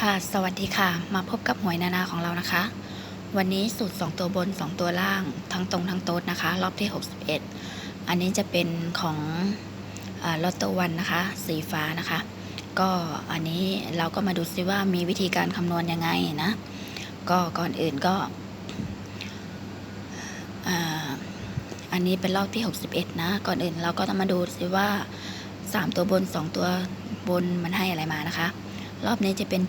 ค่ะ สวัสดีค่ะ มาพบกับหวยนานาของเรานะคะ วันนี้สูตร 2 ตัวบน 2 ตัวล่าง ทั้งตรงทั้งโต๊ดนะคะ รอบที่ 61 อันนี้จะเป็นของลอตโตวันนะคะ สีฟ้านะคะ ก็อันนี้เราก็มาดูซิว่ามีวิธีการคำนวณยังไงนะ ก็ก่อนอื่นก็อันนี้เป็นรอบที่ 61 นะ ก่อนอื่นเราก็ต้องมาดูซิว่า 3 ตัวบน 2 ตัวบนมันให้อะไรมานะคะ รอบนี้จะเป็น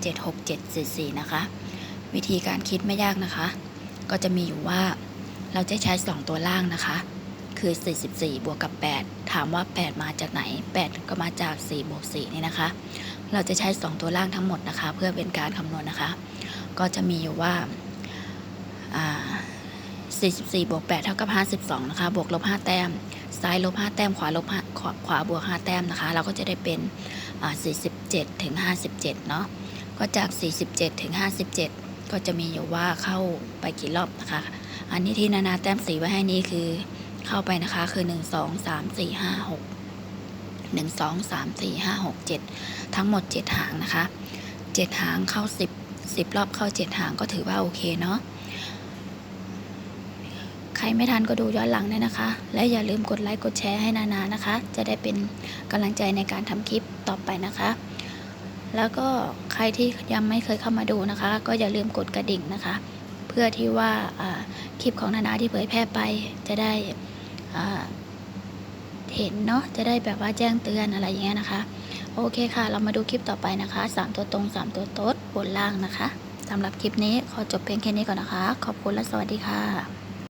76744 นะคะ วิธีการคิดไม่ยากนะคะ ก็จะมีอยู่ว่าเราจะใช้ 2 ตัวล่างนะคะ คือ 44 บวกกับ 8 ถามว่า 8 มาจากไหน 8 ก็มาจาก4บวก4นี่นะคะ เราจะใช้ 2 ตัวล่างทั้งหมดนะคะ เพื่อเป็นการคำนวณนะคะ ก็จะมีอยู่ว่าอ่า44บวก8เท่ากับ 52 นะคะ บวกลบ 5 แต้ม ซ้ายลบ 5 แต้ม ขวาลบ5ขวาขวาบวก 5 แต้มนะคะ เราก็จะได้เป็น 47ถึง57 เนาะก็จาก 47ถึง57 ก็จะมีอยู่ว่าเข้าไปกี่รอบนะคะ อันนี้ที่นานาแต้มสีไว้ให้นี้คือเข้าไปนะคะคือ 1 2 3 4 5 6 1 2 3 4 5 6 7 ทั้งหมด 7 หางนะคะ 7 หางเข้า 10 10 รอบเข้า 7 หางก็ถือว่าโอเคเนาะ รไม่ทันก็ดูย้อนหลังได้นะคะ และอย่าลืมกดไลค์กดแชร์ให้นานานะคะ จะได้เป็นกำลังใจในการทำคลิปต่อไปนะคะ แล้วก็ใครที่ยังไม่เคยเข้ามาดูนะคะ ก็อย่าลืมกดกระดิ่งนะคะ เพื่อที่ว่าคลิปของนานาที่เผยแพร่ไปจะได้เห็นเนาะจะได้แบบว่าแจ้งเตือนอะไรอย่างเงี้ยนะคะ โอเคค่ะ เรามาดูคลิปต่อไปนะคะ 3 ตัวตรง 3 ตัวโต๊ดบนล่างนะคะสำหรับคลิปนี้ขอจบเพียงแค่นี้ก่อนนะคะ ขอบคุณและสวัสดีค่ะ